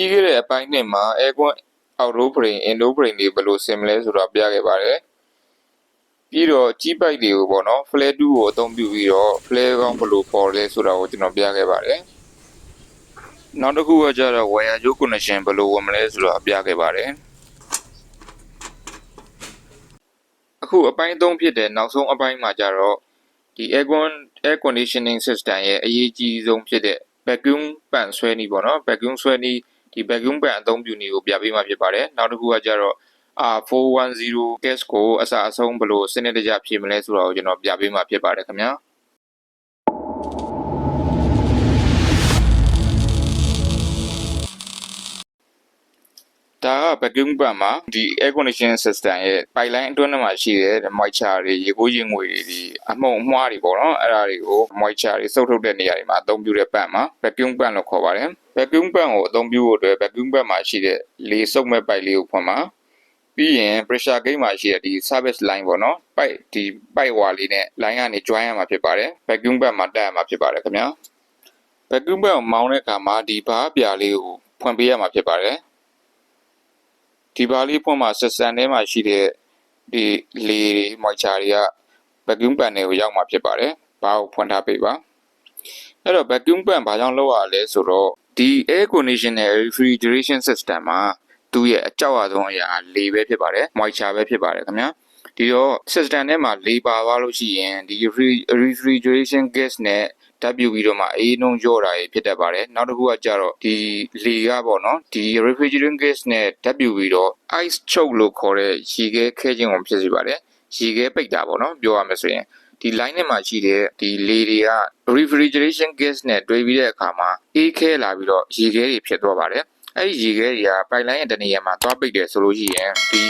ပြီးခဲ့တဲ့အပိုင်းနှစ်မှာ aircon auto brain indo brain တွေဘယ်လိုဆင်မလဲဆိုတော့ပြခဲ့ပါတယ်ပြီးတော့ကြီးပိုက်တွေကိုပေါ့နော် flare 2ကိုအသုံးပြုပြီးတော့ flare ကောင်းဘယ်လိုပေါ်လဲဆိုတာကိုကျွန်တော်ပြခဲ့ပါတယ်နောက်တစ်ခုကကျတော့ wire jaw connection ဘယ်လိုဝင်မလဲဆိုတော့ပြခဲ့ပါတယ်အခုအပိုင်း3ဖြစ်တဲ့နောက်ဆုံးအပိုင်းမှာကျတော့ဒီ aircon air conditioning system ရဲ့အရေးကြီးဆုံးဖြစ်တဲ့ vacuum ပန့်ဆွဲနည်းပေါ့နော် vacuum ဆွဲနည်း ဒီ vacuum ပန့်အသုံးပြုနည်းကိုပြပေးမှဖြစ်ပါတယ်နောက်တစ်ခုကကျတော့ R410 gas ကိုအစားအဆုံးဘယ်လိုစနစ်တကျဖြည့်မလဲဆိုတာကိုကျွန်တော်ပြပေးမှဖြစ်ပါတယ်ခင်ဗျာ ဒါက vacuum pump မှာဒီ air conditioning system ရဲ့ပိုက်လိုင်းအတွင်းထဲမှာရှိတဲ့ moisture တွေရေကိုးရေငွေတွေဒီအမှုန်အမွှားတွေပေါ့နော်အဲ့ဒါတွေကို moisture တွေစုပ်ထုတ်တဲ့နေရာတွေမှာအသုံးပြုတဲ့ pump မှာ vacuum pump လို့ခေါ်ပါတယ် vacuum pump ကိုအသုံးပြုဖို့အတွက် vacuum pump မှာရှိတဲ့လေစုပ်မဲ့ပိုက်လေးကိုဖွင့်ပါပြီးရင် pressure gauge မှာရှိတဲ့ဒီ service line ပေါ့နော်ပိုက်ဒီပိုက်ဝါလေးနဲ့ line ကနေ join ရမှာဖြစ်ပါတယ် vacuum pump မှာတက်ရမှာဖြစ်ပါတယ်ခင်ဗျာ vacuum pump ကိုမောင်းတဲ့အခါမှာဒီဘားပြာလေးကိုဖွင့်ပေးရမှာဖြစ်ပါတယ် ဒီဘားလေးဖွင့်မှာဆက်ဆန်ထဲမှာရှိတဲ့ဒီလေတွေ moisture တွေက vacuum pump တွေကိုရောက်မှာဖြစ်ပါတယ်ဘားကိုဖွင့်ထားပေးပါအဲ့တော့ vacuum pump ဘာကြောင့်လောက်ရလဲဆိုတော့ဒီ air condition နဲ့ refrigeration system မှာသူ့ရဲ့အကြောက်အဆုံးအရာလေပဲဖြစ်ပါတယ် moisture ပဲဖြစ်ပါတယ်ခင်ဗျာဒီတော့ system ထဲမှာလေပါသွားလို့ရှိရင်ဒီ refri- refrigeration gas နဲ့ ဓာတ်ပြုပြီးတော့မှအေးနှုံးကြော့တာတွေဖြစ်တတ်ပါတယ်နောက်တစ်ခုကကြတော့ဒီလေကပေါ့နော်ဒီ refrigerant gas နဲ့ဓာတ်ပြုပြီးတော့ ice choke လို့ခေါ်တဲ့ရေခဲခဲခြင်းကိုဖြစ်စေပါတယ်ရေခဲပိတ်တာပေါ့နော်ပြောရမယ်ဆိုရင်ဒီ line ထဲမှာရှိတဲ့ဒီလေတွေက refrigeration gas နဲ့တွဲပြီးတဲ့အခါမှာအေးခဲလာပြီးတော့ရေခဲတွေဖြစ်သွားပါတယ်အဲ့ဒီရေခဲတွေကပိုက်လိုင်းရဲ့တနေရာမှာသွားပိတ်တယ်ဆိုလို့ရှိရင်ဒီ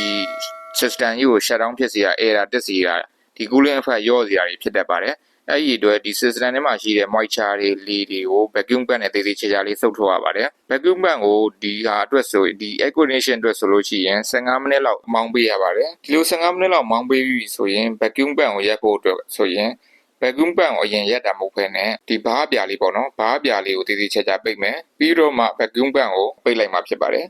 system ကြီးကို shut down ဖြစ်စေရ error တက်စေရဒီ cooling effect ရော့စေရတွေဖြစ်တတ်ပါတယ် အဲ့ဒီအတွက်ဒီ system ထဲမှာရှိတဲ့ moisture တွေလေတွေကို vacuum pump နဲ့သေးသေးချာချာလေးစုပ်ထုတ်ရပါတယ်။ vacuum pump ကိုဒီဟာအတွက်ဆိုဒီ air condition အတွက်ဆိုလို့ရှိရင်15မိနစ်လောက်မောင်းပေးရပါတယ်။ဒီလို15မိနစ်လောက်မောင်းပေးပြီဆိုရင် vacuum pump ကိုရက်ဖို့အတွက်ဆိုရင် vacuum pump ကိုအရင်ရက်တာမဟုတ်ဘဲနဲ့ဒီဘားပြာလေးပေါ့နော်ဘားပြာလေးကိုသေးသေးချာချာပိတ်မယ်ပြီးတော့မှ vacuum pump ကိုပိတ်လိုက်မှဖြစ်ပါတယ်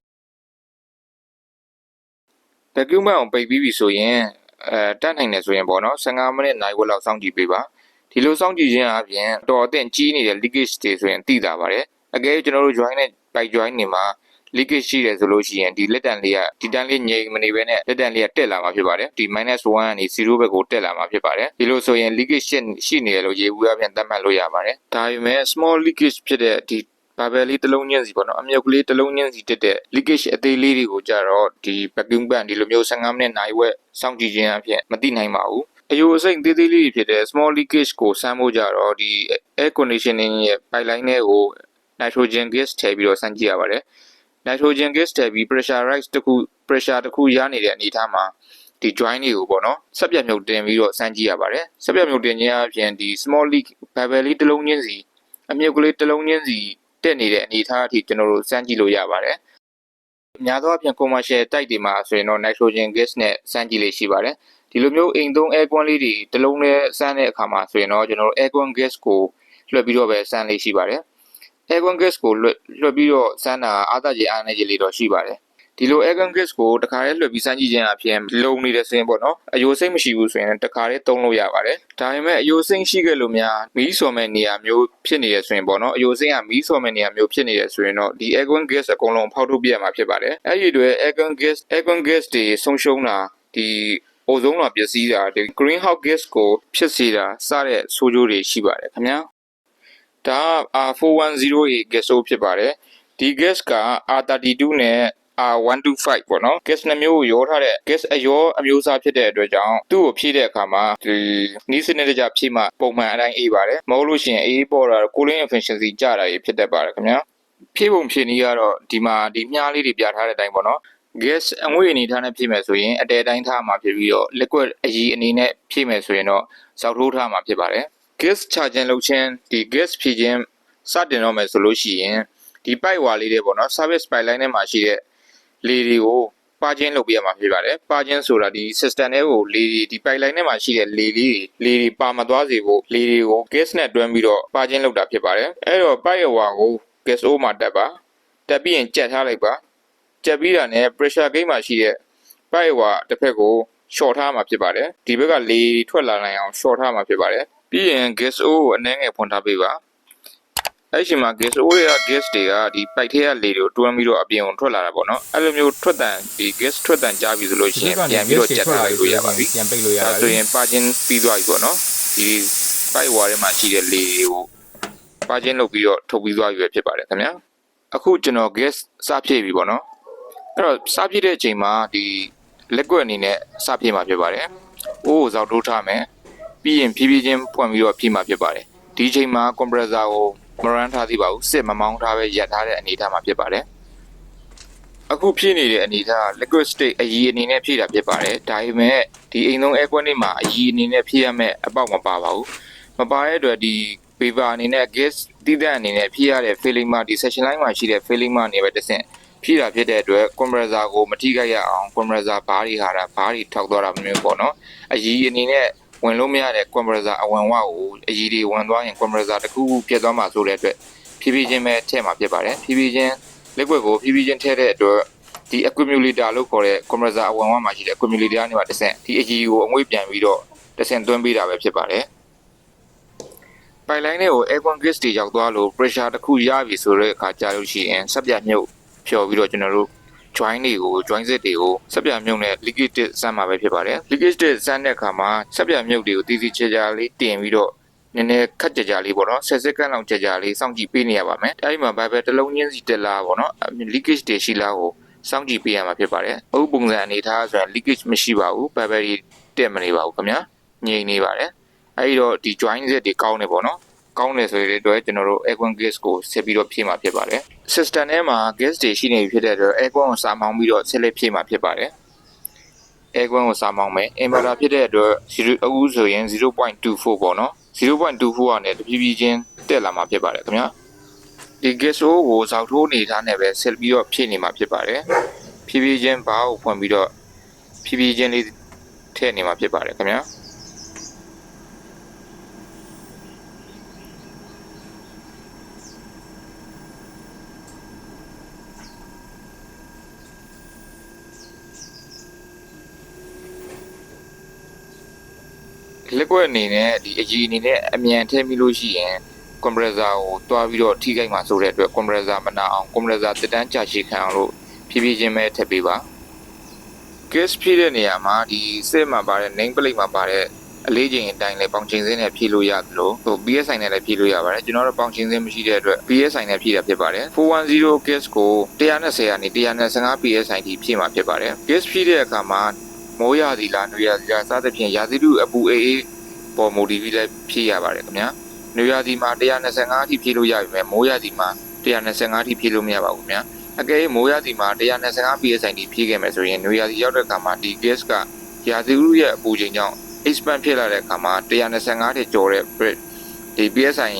vacuum pump ကိုပိတ်ပြီးပြီဆိုရင်အဲတက်နိုင်တယ်ဆိုရင်ပေါ့နော်15မိနစ်နိုင်ဝက်လောက်စောင့်ကြည့်ပေးပါ ဒီလိုစောင့်ကြည့်ခြင်းအပြင်တော်အသင့်ကြီးနေတဲ့ leakage တွေဆိုရင်သိတာပါတယ်အကယ်၍ကျွန်တော်တို့ join နဲ့ pipe join နေမှာ leakage ရှိတယ်ဆိုလို့ရှိရင်ဒီလက်တံလေးကဒီတန်းလေးငြိမ်မနေဘဲနဲ့လက်တံလေးကတက်လာမှာဖြစ်ပါတယ်ဒီ -1 ကနေ0ဘက်ကိုတက်လာမှာဖြစ်ပါတယ်ဒီလိုဆိုရင် leakage ရှိရှိနေတယ်လို့ရေဘူးအပြင်သတ်မှတ်လို့ရပါတယ်ဒါပေမဲ့ small leakage ဖြစ်တဲ့ဒီဘာဘယ်လေးတစ်လုံးချင်းစီပေါ့နော်အမြုပ်ကလေးတစ်လုံးချင်းစီတက်တဲ့ leakage အသေးလေးတွေကိုကြတော့ဒီ vacuum pump ဒီလိုမျိုး15မိနစ်နိုင်ဝက်စောင့်ကြည့်ခြင်းအဖြစ်မသိနိုင်ပါဘူး အယိုအစိမ့်သေးသေးလေးတွေဖြစ်တဲ့ small leakage ကိုစမ်းဖို့ကြတော့ဒီ air conditioning ရဲ့ pipeline တွေကို nitrogen gas ထည့်ပြီးတော့စမ်းကြည့်ရပါတယ် nitrogen gas ထည့်ပြီး pressurize တခု pressure တခုရနေတဲ့အနေအထားမှာဒီ join တွေကိုပေါ့နော်ဆက်ပြတ်မြုပ်တင်ပြီးတော့စမ်းကြည့်ရပါတယ်ဆက်ပြတ်မြုပ်တင်ခြင်းအပြင်ဒီ small leak bubble လေးတစ်လုံးချင်းစီအမြုပ်ကလေးတစ်လုံးချင်းစီတက်နေတဲ့အနေအထားအထိကျွန်တော်တို့စမ်းကြည့်လို့ရပါတယ်အများသောအားဖြင့် commercial တိုက်တွေမှာဆိုရင်တော့ nitrogen gas နဲ့စမ်းကြည့်လေးရှိပါတယ် ဒီလိုမျိုးအိမ်သုံး aircon လေးတွေတစ်လုံးနဲ့စမ်းတဲ့အခါမှာဆိုရင်တော့ကျွန်တော်တို့ aircon gas ကိုလွှတ်ပြီးတော့ပဲစမ်းလေးရှိပါတယ် aircon gas ကိုလွှတ်လွှတ်ပြီးတော့စမ်းတာအားသာကြီးအားနေကြီးလေးတော့ရှိပါတယ်ဒီလို aircon gas ကိုတခါတည်းလွှတ်ပြီးစမ်းကြည့်ခြင်းအပြင်လုံနေတဲ့စင်းပေါ့နော်အယိုစိတ်မရှိဘူးဆိုရင်တခါတည်းသုံးလို့ရပါတယ်ဒါပေမဲ့အယိုစိတ်ရှိခဲ့လို့များမီးစော်မဲ့နေရာမျိုးဖြစ်နေရဆိုရင်ပေါ့နော်အယိုစိတ်ကမီးစော်မဲ့နေရာမျိုးဖြစ်နေရဆိုရင်တော့ဒီ aircon gas အကုန်လုံးဖောက်ထုတ်ပြရမှာဖြစ်ပါတယ်အဲ့ဒီတွေ aircon gas aircon gas တွေဆုံးရှုံးတာဒီ အိုဇုံးလာပျက်စီးတာဒီ greenhouse gas ကိုဖြစ်စေတာစတဲ့ဆိုးကျိုးတွေရှိပါတယ်ခင်ဗျာဒါက R410A gas ဖြစ်ပါတယ်ဒီ gas က R32 နဲ့ R125 ပေါ့နော် gas နှမျိုးကိုရောထားတဲ့ gas အရောအမျိုးအစားဖြစ်တဲ့အတွက်ကြောင့်သူ့ကိုဖြည့်တဲ့အခါမှာဒီနီးစနစ်တကျဖြည့်မှပုံမှန်အတိုင်းအေးပါတယ်မဟုတ်လို့ရှိရင်အေးပေါ်တာ cooling efficiency ကျတာကြီးဖြစ်တတ်ပါတယ်ခင်ဗျာဖြည့်ပုံဖြည့်နည်းကတော့ဒီမှာဒီမြားလေးတွေပြထားတဲ့အတိုင်းပေါ့နော် gas အငွေ့အနေထားနဲ့ဖြည့်မယ်ဆိုရင်အတဲတိုင်းထားမှာဖြစ်ပြီးတော့ liquid အရည်အနေနဲ့ဖြည့်မယ်ဆိုရင်တော့စောက်ထိုးထားမှာဖြစ်ပါတယ် gas charging လုပ်ခြင်းဒီ gas ဖြည့်ခြင်းစတင်တော့မယ်ဆိုလို့ရှိရင်ဒီပိုက်ဝါလေးတွေပေါ့နော် service pipeline ထဲမှာရှိတဲ့လေတွေကိုပါခြင်းလုပ်ပြရမှာဖြစ်ပါတယ်ပါခြင်းဆိုတာဒီ system တွေကိုလေတွေဒီ pipeline ထဲမှာရှိတဲ့လေလေးတွေလေတွေပါမသွားစေဖို့လေတွေကို gas နဲ့တွန်းပြီးတော့ပါခြင်းလုပ်တာဖြစ်ပါတယ်အဲ့တော့ပိုက်ဝါကို gas o မှာတက်ပါတက်ပြီးရင်ကြက်ထားလိုက်ပါ ကြက်ပြီးတာနဲ့ pressure gauge မှာရှိတဲ့ pipe ဝါတစ်ဖက်ကို short ထားမှာဖြစ်ပါတယ်ဒီဘက်ကလေထွက်လာနိုင်အောင် short ထားမှာဖြစ်ပါတယ်ပြီးရင် gas O ကိုအနှဲငယ်ဖွင့်ထားပေးပါအဲ့ဒီမှာ gas O ရဲ့ gas တွေကဒီ pipe ထဲကလေတွေကိုတွန်းပြီးတော့အပြင်ကိုထွက်လာတာပေါ့နော်အဲ့လိုမျိုးထွက်တန်ဒီ gas ထွက်တန်ကြားပြီဆိုလို့ရှိရင်ပြန်ပြီးတော့ကြက်ထားလိုက်လို့ရပါပြီပြန်ပိတ်လို့ရအဲပါဒါပြီဆိုရင်ပါချင်းပြီးသွားပြီပေါ့နော်ဒီပိုက်ဝါထဲမှာရှိတဲ့လေတွေကိုပါချင်းလုပ်ပြီးတော့ထုတ်ပြီးသွားပြီပဲဖြစ်ပါတယ်ခင်ဗျာအခုကျွန်တော် gas စဖြည့်ပြီပေါ့နော် အဲ့တော့စဖြည့်တဲ့အချိန်မှာဒီ liquid အနေနဲ့စဖြည့်မှာဖြစ်ပါတယ်အိုးကိုဇောက်တိုးထားမယ်ပြီးရင်ဖြည်းဖြည်းချင်းပွင့်ပြီးတော့ဖြည့်မှာဖြစ်ပါတယ်ဒီအချိန်မှာ compressor ကိုမရန်ထားသေးပါဘူးစစ်မမောင်းထားပဲရပ်ထားတဲ့အနေအထားမှာဖြစ်ပါတယ်အခုဖြစ်နေတဲ့အနေအထားက liquid state အရည်အနေနဲ့ဖြည့်တာဖြစ်ပါတယ်။ဒါပေမဲ့ဒီအိမ်သုံး air ကွက်တွေမှာအရည်အနေနဲ့ဖြည့်ရမယ့်အပေါက်မပါပါဘူး။မပါတဲ့အတွက်ဒီ paper အနေနဲ့ gas တိတဲ့အနေနဲ့ဖြည့်ရတဲ့ filling မှာဒီ section line မှာရှိတဲ့ filling မှာနေပဲတစ်ဆင့် ဖြည့်တာဖြစ်တဲ့အတွက် compressor ကိုမထိခိုက်ရအောင် compressor ဘားတွေဟာတာဘားတွေထောက်သွားတာမျိုးပေါ့နော်။အရည်အနေနဲ့ဝင်လို့မရတဲ့ compressor အဝင်ဝကိုအရည်တွေဝင်သွားရင် compressor တစ်ခုခုပြတ်သွားမှာဆိုတဲ့အတွက်ဖြည်းဖြည်းချင်းပဲထည့်မှာဖြစ်ပါတယ်။ဖြည်းဖြည်းချင်း liquid ကိုဖြည်းဖြည်းချင်းထည့်တဲ့အတွက်ဒီ accumulator လို့ခေါ်တဲ့ compressor အဝင်ဝမှာရှိတဲ့ accumulator ကနေမှတစ်ဆင့်ဒီအကြီးကိုအငွေ့ပြန်ပြီးတော့တစ်ဆင့်သွင်းပေးတာပဲဖြစ်ပါတယ်။ပိုင်လိုင်းတွေကို aircon gas တွေရောက်သွားလို့ pressure တစ်ခုရပြီဆိုတဲ့အခါကြာလို့ရှိရင်ဆက်ပြမြုပ် ဖြော်ပြီးတော့ကျွန်တော်တို့ join တွေကို join စစ်တွေကိုဆက်ပြမြုပ်နဲ့ leakage စမ်းမှာပဲဖြစ်ပါတယ်။ leakage စမ်းတဲ့အခါမှာဆက်ပြမြုပ်တွေကိုတည်တည်ချာချာလေးတင်ပြီးတော့နည်းနည်းခက်ကြကြလေးပေါ့နော်ဆက်စက်ကန်းလောက်ကြကြလေးစောင့်ကြည့်ပေးနေရပါမယ်အဲဒီမှာ Bible တစ်လုံးချင်းစီတက်လာပေါ့နော် leakage တွေရှိလားကိုစောင့်ကြည့်ပေးရမှာဖြစ်ပါတယ်အခုပုံစံအနေထားဆိုရင် leakage မရှိပါဘူး Bible တွေတက်မနေပါဘူးခင်ဗျာငြိမ်နေပါတယ်အဲဒီတော့ဒီ join set တွေကောင်းနေပေါ့နော် ကောင်းတယ်ဆိုရင်တော့ကျွန်တော်တို့ aircon gas ကိုဆက်ပြီးတော့ဖြည့်မှာဖြစ်ပါတယ် system ထဲမှာ gas တွေရှိနေပြီဖြစ်တဲ့အတွက် aircon ကိုစာမောင်းပြီးတော့ဆက်လက်ဖြည့်မှာဖြစ်ပါတယ် aircon ကိုစာမောင်းမယ် inverter ဖြစ်တဲ့အတွက်0အခုဆိုရင်0.24ပေါ့နော်0.24ကနေတဖြည်းဖြည်းချင်းတက်လာမှာဖြစ်ပါတယ်ခင်ဗျာဒီ gas O ကိုဇောက်ထိုးအနေထားနဲ့ပဲဆက်ပြီးတော့ဖြည့်နေမှာဖြစ်ပါတယ်ဖြည်းဖြည်းချင်းဘားကိုဖွင့်ပြီးတော့ဖြည်းဖြည်းချင်းလေးထည့်နေမှာဖြစ်ပါတယ်ခင်ဗျာ liquid အနေနဲ့ဒီအကြီးအနေနဲ့အမြန်ထည့်ပြီးလို့ရှိရင် compressor ကိုတွားပြီးတော့ထိခိုက်မှာဆိုတဲ့အတွက် compressor မနာအောင် compressor တက်တန်းကြာရှည်ခံအောင်လို့ဖြည်းဖြည်းချင်းပဲထည့်ပေးပါ gas ဖြည့်တဲ့နေရာမှာဒီစစ်မှာပါတဲ့ name plate မှာပါတဲ့အလေးချိန်အတိုင်းလည်းပေါင်ချိန်စင်းနဲ့ဖြည့်လို့ရတယ်လို့ဟို PSI နဲ့လည်းဖြည့်လို့ရပါတယ်ကျွန်တော်တို့ပေါင်ချိန်စင်းမရှိတဲ့အတွက် PSI နဲ့ဖြည့်တာဖြစ်ပါတယ်410 gas ကို120ကနေ125 PSI ထိဖြည့်မှာဖြစ်ပါတယ် gas ဖြည့်တဲ့အခါမှာမိုးရသည်လားနှွေရသည်လားစသဖြင့်ရာသီဥတုအပူအေးအေး ပေါ်မူတည်ပြီးလည်းဖြည့်ရပါတယ်ခင်ဗျာနှွေရသည်မှာ125အထိဖြည့်လို့ရပြီမဲ့မိုးရသည်မှာ125အထိဖြည့်လို့မရပါဘူးခင်ဗျာအကယ်၍မိုးရသည်မှာ125 PSI ထိဖြည့်ခဲ့မယ်ဆိုရင်နှွေရသည်ရောက်တဲ့အခါမှာဒီ gas ကရာသီဥတုရဲ့အပူချိန်ကြောင့် expand ဖြစ်လာတဲ့အခါမှာ125ထိကျော်တဲ့ Brit ဒီ PSI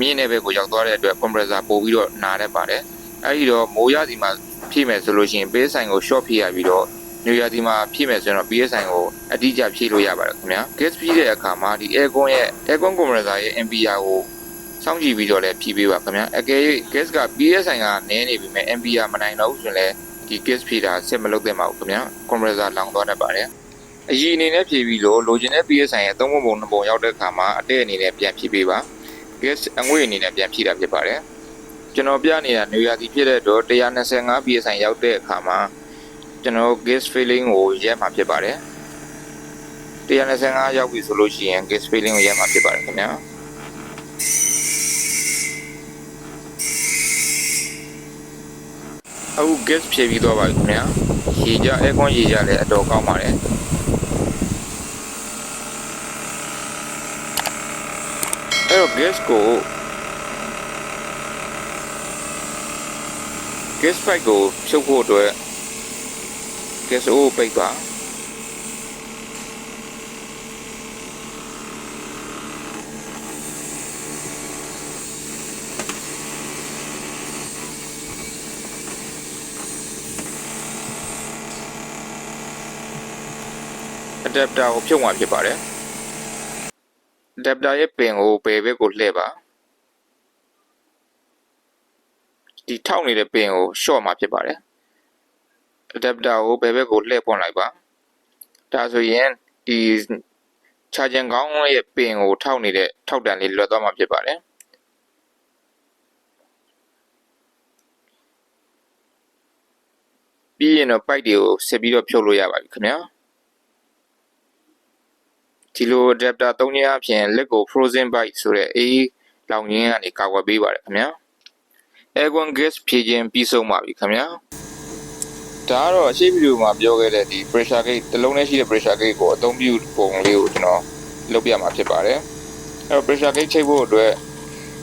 မြင့်တဲ့ဘက်ကိုရောက်သွားတဲ့အတွက် compressor ပို့ပြီးတော့နားတတ်ပါတယ်အဲဒီတော့မိုးရသည်မှာဖြည့်မယ်ဆိုလို့ရှိရင် PSI ကို short ဖြည့်ရပြီးတော့ညရာဒီမှာဖြည့်မယ်ဆိုရင်တော့ PSI ကို အတိအကျဖြည့်လို့ရပါတယ်ခင်ဗျာ gas ဖြည့်တဲ့အခါမှာဒီ aircon ရဲ့ aircon compressor ရဲ့ ampere ကိုစောင့်ကြည့်ပြီးတော့လည်းဖြည့်ပေးပါခင်ဗျာအကယ်၍ gas က PSI ကနည်းနေပြီမဲ့ ampere မနိုင်တော့ဘူးဆိုရင်လည်းဒီ gas ဖြည့်တာဆက်မလုပ်သင့်ပါဘူးခင်ဗျာ compressor လောင်သွားတတ်ပါတယ်အရည်အနေနဲ့ဖြည့်ပြီးလို့လိုချင်တဲ့ PSI ရဲ့သုံးပုံပုံနှစ်ပုံရောက်တဲ့အခါမှာအတဲ့အနေနဲ့ပြန်ဖြည့်ပေးပါ gas အငွေ့အနေနဲ့ပြန်ဖြည့်တာဖြစ်ပါတယ်ကျွန်တော်ပြနေတာနေရာဒီဖြစ်တဲ့တော့125 PSI ရောက်တဲ့အခါမှာကျွန်တော် gas filling ကိုရဲမှာဖြစ်ပါတယ် 125ရောက်ပြီဆိုလို့ရှိရင် gas filling ကိုရဲမှာဖြစ်ပါတယ်ခင်ဗျာအခု gas ဖြည့်ပြီးတော့ပါပြီခင်ဗျာရေကြ aircon ရေကြလည်းအတော်ကောင်းပါတယ်အဲ့တော့ gas ကို gas pipe ကိုဖြုတ်ဖို့အတွက် gas ကိုပိတ်ပါ အဒက်တာကိုဖြုတ်မှဖြစ်ပါတယ်အဒက်တာရဲ့ပင်ကိုဘယ်ဘက်ကိုလှည့်ပါဒီထောက်နေတဲ့ပင်ကို short မှာဖြစ်ပါတယ် adapter ကိုဘယ်ဘက်ကိုလှည့်ပွန်လိုက်ပါဒါဆိုရင်ဒီ charging ကောင်းရဲ့ပင်ကိုထောက်နေတဲ့ထောက်တန်လေးလွတ်သွားမှာဖြစ်ပါတယ်ပြီးရင်တော့ pipe တွေကိုဆက်ပြီးတော့ဖြုတ်လို့ရပါပြီခင်ဗျာ ဒီလို adapter သုံးခြင်းအပြင်လက်ကို frozen pipe ဆိုတဲ့အေးလောင်ရင်းကနေကာကွယ်ပေးပါတယ်ခင်ဗျာ aircon gas ဖြည့်ခြင်းပြီးဆုံးပါပြီခင်ဗျာဒါကတော့အရှိဗီဒီယိုမှာပြောခဲ့တဲ့ဒီ pressure gauge တစ်လုံးနဲ့ရှိတဲ့ pressure gauge ကိုအသုံးပြုပုံလေးကိုကျွန်တော်လုပ်ပြမှာဖြစ်ပါတယ်အဲ့တော့ pressure gauge ချိန်ဖို့အတွက်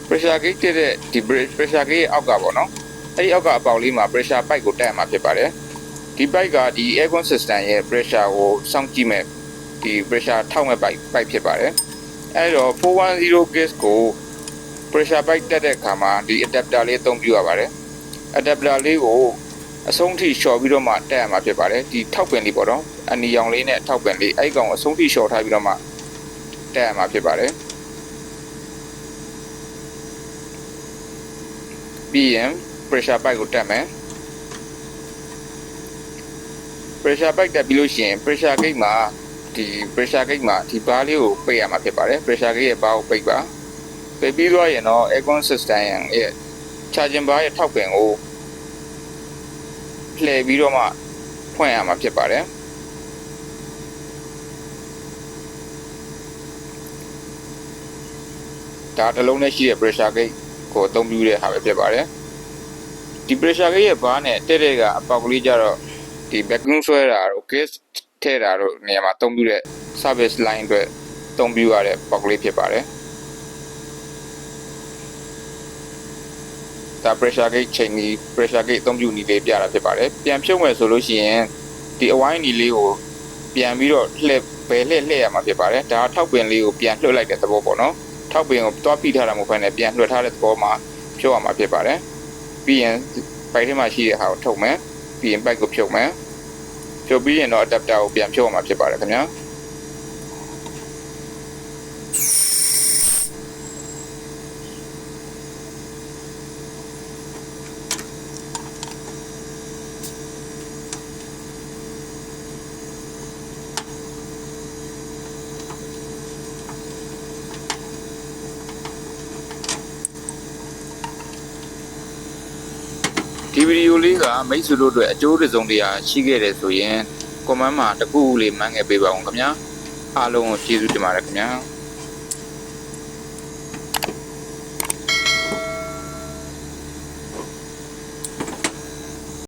pressure gauge တက်တဲ့ဒီ pressure gauge ရဲ့အောက်ကပေါ့နော်အဲ့ဒီအောက်ကအပေါက်လေးမှာ pressure pipe ကိုတက်ရမှာဖြစ်ပါတယ်ဒီ pipe ကဒီ aircon system ရဲ့ pressure ကိုစောင့်ကြည့်မဲ့ ဒီ pressure ထောက်မဲ့ pipe pipe ဖြစ်ပါတယ်အဲ့တော့410 gas ကို pressure pipe တက်တဲ့အခါမှာဒီ adapter လေးအသုံးပြုရပါတယ် adapter လေးကိုအဆုံးထိလျှော်ပြီးတော့မှတက်ရမှာဖြစ်ပါတယ်ဒီထောက်ပင်လေးပေါ့နော်အနီရောင်လေးနဲ့ထောက်ပင်လေးအဲ့ဒီကောင်အဆုံးထိလျှော်ထားပြီးတော့မှတက်ရမှာဖြစ်ပါတယ်ပြီးရင် pressure pipe ကိုတက်မယ် pressure pipe တက်ပြီးလို့ရှိရင် pressure gauge မှာ ဒီ pressure gauge မှာဒီဘားလေးကိုပိတ်ရမှာဖြစ်ပါတယ် pressure gauge ရဲ့ဘားကိုပိတ်ပါပိတ်ပြီးသွားရင်တော့ aircon system ရဲ့ charging bar ရဲ့ထောက်ပင်ကိုလှည့်ပြီးတော့မှဖွင့်ရမှာဖြစ်ပါတယ်ဒါတစ်လုံးနဲ့ရှိတဲ့ pressure gauge ကိုအသုံးပြုတဲ့ဟာပဲဖြစ်ပါတယ်ဒီ pressure gauge ရဲ့ဘားနဲ့တဲ့တဲ့ကအပေါက်ကလေးကြတော့ဒီ vacuum ဆွဲတာတို့ gas ထည့်တာတို့နေရာမှာအသုံးပြုတဲ့ service line အတွက်အသုံးပြုရတဲ့ပေါက်ကလေးဖြစ်ပါတယ်ဒါ pressure gauge ချိန်ကြီး pressure gauge အသုံးပြုနည်းလေးပြတာဖြစ်ပါတယ်ပြန်ဖြုတ်မယ်ဆိုလို့ရှိရင်ဒီအဝိုင်းနီလေးကိုပြန်ပြီးတော့လှည့်ဘယ်လှည့်လှည့်ရမှာဖြစ်ပါတယ်ဒါထောက်ပင်လေးကိုပြန်လွှတ်လိုက်တဲ့သဘောပေါ့နော်ထောက်ပင်ကိုတွားဖိထားတာမဟုတ်ဘဲနဲ့ပြန်လွှတ်ထားတဲ့သဘောမှာဖြုတ်ရမှာဖြစ်ပါတယ်ပြီးရင်ပိုက်ထဲမှာရှိတဲ့ဟာကိုထုတ်မယ်ပြီးရင်ပိုက်ကိုဖြုတ်မယ် ဖြုတ်ပြီးရင်တော့ adapter ကိုပြန်ဖြုတ်ရမှာဖြစ်ပါတယ်ခင်ဗျာ ဒီဗီဒီယိုလေးကမိတ်ဆွေတို့အတွက်အကျိုးတစ်စုံတရာရှိခဲ့တယ်ဆိုရင် comment မှာတစ်ခုခုလေးမှန်းခဲ့ပေးပါဦးခင်ဗျာအားလုံးကိုကျေးဇူးတင်ပါတယ်ခင်ဗျာ